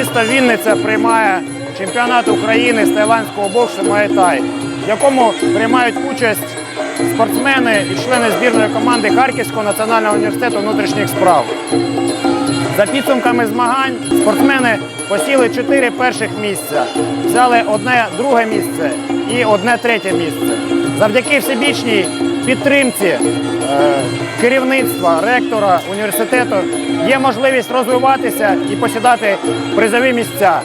Місто Вінниця приймає чемпіонат України з тайландського боксу Муay-Thai, в якому приймають участь спортсмени і члени збірної команди Харківського національного університету внутрішніх справ. За підсумками змагань спортсмени посіли чотири перших місця, взяли одне друге місце і одне третє місце. Завдяки всебічній підтримці е, керівництва, ректора університету є можливість розвиватися і посідати призові місця.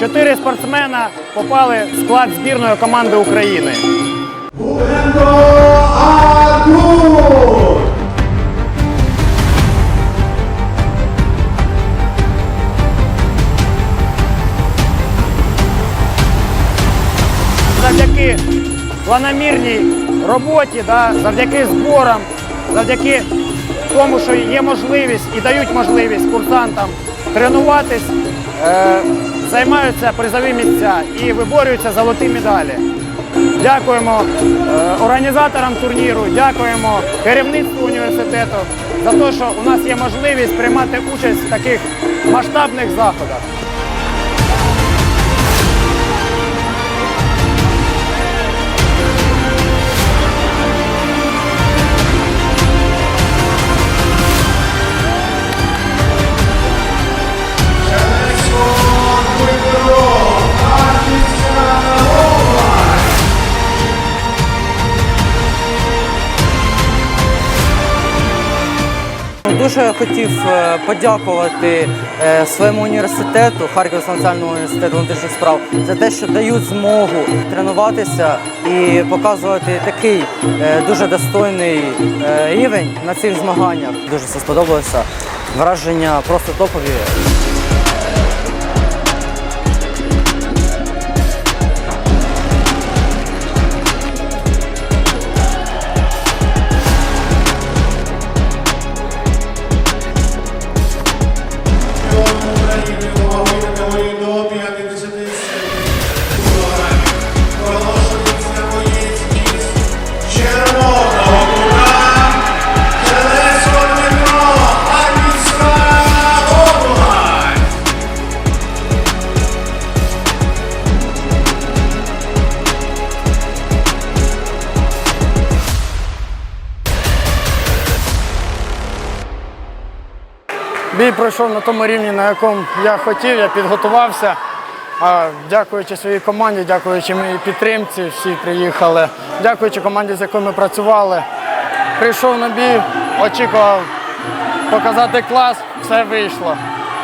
Чотири спортсмена попали в склад збірної команди України. завдяки планомірній роботі, да, завдяки зборам, завдяки тому, що є можливість і дають можливість курсантам тренуватись, е, займаються призові місця і виборюються золоті медалі. Дякуємо е, організаторам турніру, дякуємо керівництву університету за те, що у нас є можливість приймати участь в таких масштабних заходах. Дуже хотів е, подякувати е, своєму університету, Харківському національному університету внутрішніх справ, за те, що дають змогу тренуватися і показувати такий е, дуже достойний рівень на цих змаганнях. Дуже все сподобалося. Враження просто топові. Бій пройшов на тому рівні, на якому я хотів, я підготувався. А, Дякуючи своїй команді, дякуючи моїй підтримці, всі приїхали. Дякуючи команді, з якою ми працювали. Прийшов на бій, очікував показати клас, все вийшло.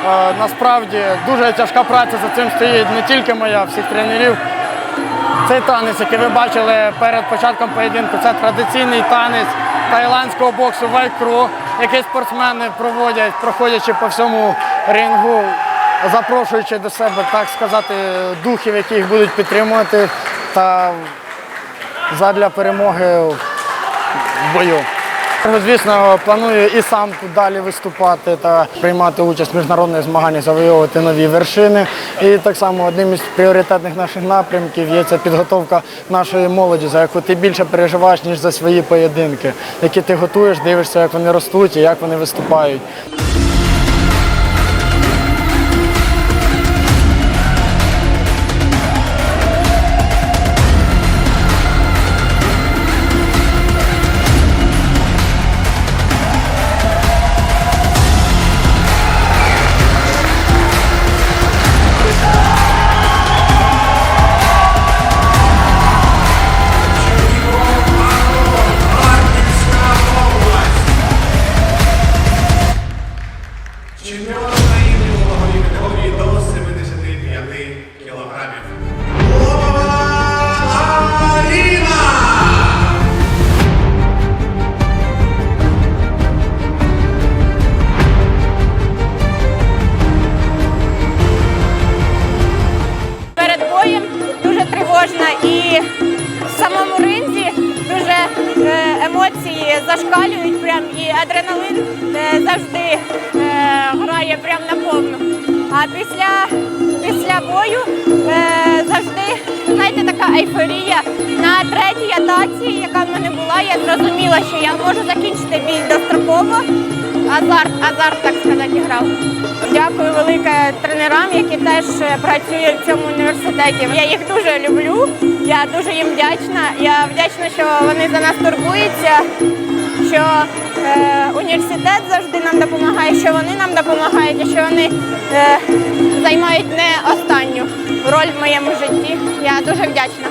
Е, Насправді дуже тяжка праця за цим стоїть не тільки моя, всіх тренерів. Цей танець, який ви бачили перед початком поєдинку, це традиційний танець тайландського боксу вайкру, який спортсмени проводять, проходячи по всьому рингу, запрошуючи до себе, так сказати, духів, які їх будуть підтримувати та задля перемоги в бою. Звісно, планую і сам далі виступати та приймати участь в міжнародних змаганнях, завойовувати нові вершини. І так само одним із пріоритетних наших напрямків є ця підготовка нашої молоді, за яку ти більше переживаєш, ніж за свої поєдинки, які ти готуєш, дивишся, як вони ростуть і як вони виступають. Кілограмів. Перед боєм дуже тривожна і в самому ринзі дуже е, емоції зашкалюють прям і адреналин е, завжди е, грає прям на повну. А після, після бою е, завжди, знаєте, така ейфорія. На третій атаці, яка в мене була, я зрозуміла, що я можу закінчити бій достроково. Азарт, азарт, так сказати, грав. Дякую велике тренерам, які теж е, працюють в цьому університеті. Я їх дуже люблю. Я дуже їм вдячна. Я вдячна, що вони за нас турбуються, що університет завжди нам допомагає, що вони нам допомагають, і що вони е, займають не останню роль в моєму житті. Я дуже вдячна.